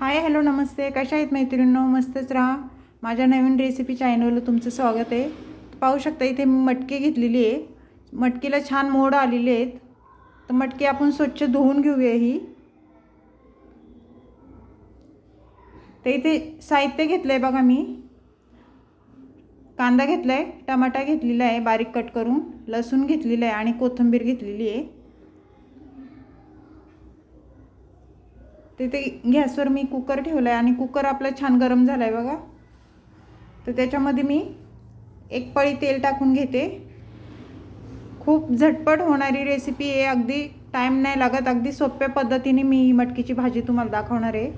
Hi hello नमस्ते. कशा आहेत मैत्रिणींनो? मस्तच राहा. माझ्या नवीन रेसिपी चॅनलला तुमचं स्वागत आहे. पाहू शकता इथे मी मटकी घेतलेली आहे. मटकीला छान मोड आलेले आहेत. तर मटकी आपण स्वच्छ धुवून घेऊया ही. तर इथे साहित्य घेतलं आहे बघा मी. कांदा घेतला आहे टमाटा घेतलेला आहे बारीक कट करून. लसूण घेतलेलं आहे आणि कोथिंबीर घेतलेली आहे. तिथे गॅसवर मी कुकर ठेवला आहे आणि कुकर आपला छान गरम झाला आहे बघा. तर त्याच्यामध्ये मी एक पळी तेल टाकून घेते. खूप झटपट होणारी रेसिपी आहे. अगदी टाईम नाही लागत. अगदी सोप्या पद्धतीने मी ही मटकीची भाजी तुम्हाला दाखवणार आहे.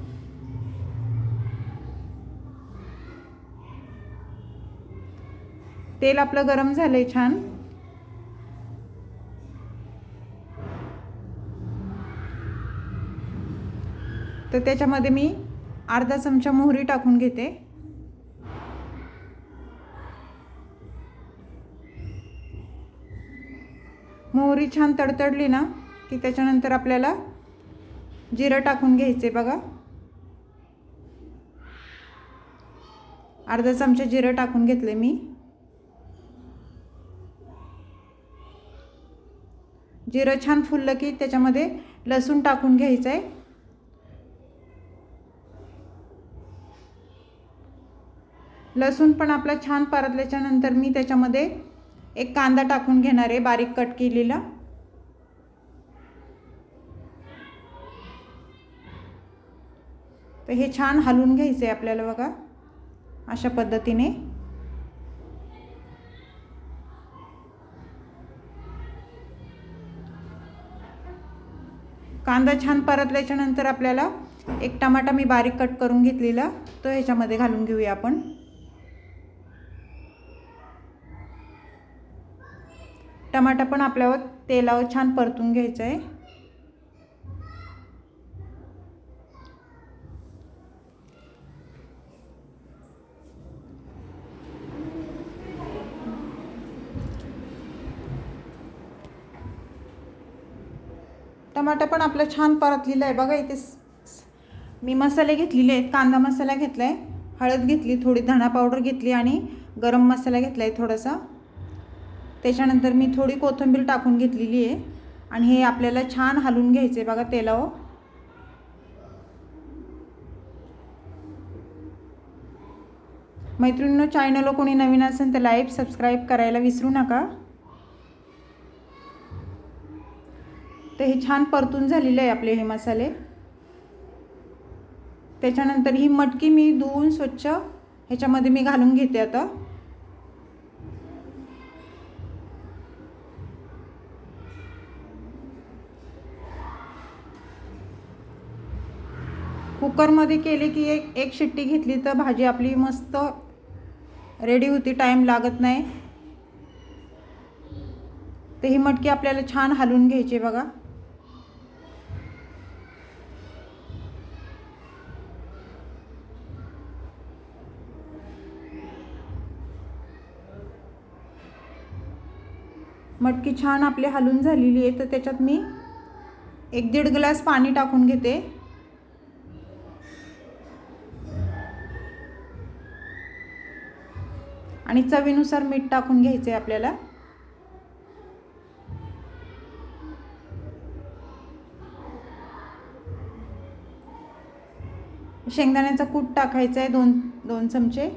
तेल आपलं गरम झालं आहे छान. तर त्याच्यामध्ये मी अर्धा चमचा मोहरी टाकून घेते. मोहरी छान तडतडली ना की त्याच्यानंतर आपल्याला जिरं टाकून घ्यायचे बघा. अर्धा चमचा जिरं टाकून घेतले मी. जिरं छान फुललं की त्याच्यामध्ये लसूण टाकून घ्यायचं आहे लसूण पण आपला छान परतल्याच्यानंतर मी त्याच्यामध्ये एक कांदा टाकून घेणार आहे बारीक कट केलेला. तर हे छान हलवून घ्यायचं आहे आपल्याला बघा अशा पद्धतीने. कांदा छान परतल्याच्यानंतर आपल्याला एक टमाटा मी बारीक कट करून घेतलेला तो ह्याच्यामध्ये घालून घेऊया आपण. टमाटा पण आपल्यावर तेलावर छान परतून घ्यायचं आहे टमाटा पण आपलं छान परतलेलं आहे. बघा इथे मी मसाले घेतलेले आहेत. कांदा मसाला घेतला आहे हळद घेतली थोडी धणा पावडर घेतली आणि गरम मसाला घेतला आहे थोडासा. त्याच्यानंतर मी थोडी कोथिंबीर टाकून घेतलेली आहे. आणि हे आपल्याला छान हलवून घ्यायचे बघा तेलावर. मैत्रिणींनो चॅनलवर कोणी नवीन असेल तर लाईक सबस्क्राईब करायला विसरू नका. तर हे छान परतून झालेले आहे आपले हे मसाले. त्याच्यानंतर ही मटकी मी धुवून स्वच्छ ह्याच्यामध्ये मी घालून घेते आता. कुकरमध्ये केले की एक एक शिट्टी घेतली तर भाजी आपली मस्त रेडी होती टाईम लागत नाही. तर ही मटकी आपल्याला छान हलवून घ्यायची बघा. मटकी छान आपली हलून झालेली आहे. तर त्याच्यात मी एक दीड ग्लास पाणी टाकून घेते. आणि चवीनुसार मीठ टाकून घ्यायचं आहे आपल्याला. शेंगदाण्याचा कूट टाकायचा आहे दोन दोन चमचे.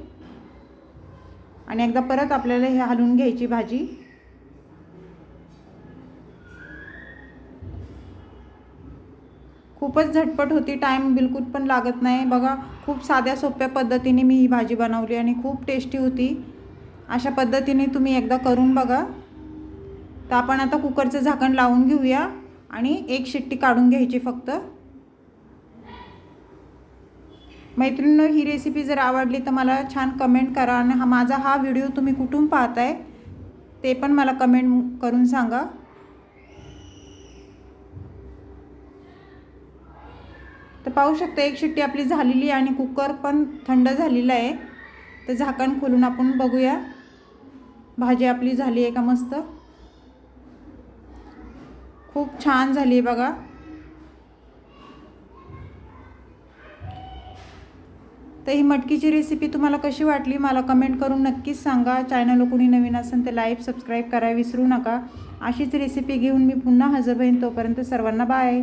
आणि एकदा परत आपल्याला हे हलवून घ्यायची भाजी. खूपच झटपट होती टाईम बिलकुल पण लागत नाही. बघा खूप साध्या सोप्या पद्धतीने मी ही भाजी बनवली आणि खूप टेस्टी होती. अशा पद्धतीने तुम्ही एकदा करून बघा. तर आपण आता कुकरचं झाकण लावून घेऊया आणि एक शिट्टी काढून घ्यायची फक्त. मैत्रिणींनो ही रेसिपी जर आवडली तर मला छान कमेंट करा आणि हा माझा हा व्हिडिओ तुम्ही कुठून पाहताय ते पण मला कमेंट करून सांगा. तर पाहू शकता एक शिट्टी आपली झालेली आहे आणि कुकर पण थंड झालेला आहे. तर झाकण खोलून आपण बघूया. भाजी आपली झाली आहे का मस्त? खूप छान झाली आहे बघा. तर ही मटकीची रेसिपी तुम्हाला कशी वाटली मला कमेंट करून नक्कीच सांगा. चॅनल कोणी नवीन असेल तर लाईक सबस्क्राईब करायला विसरू नका. अशीच रेसिपी घेऊन मी पुन्हा हजर होईन तोपर्यंत सर्वांना बाय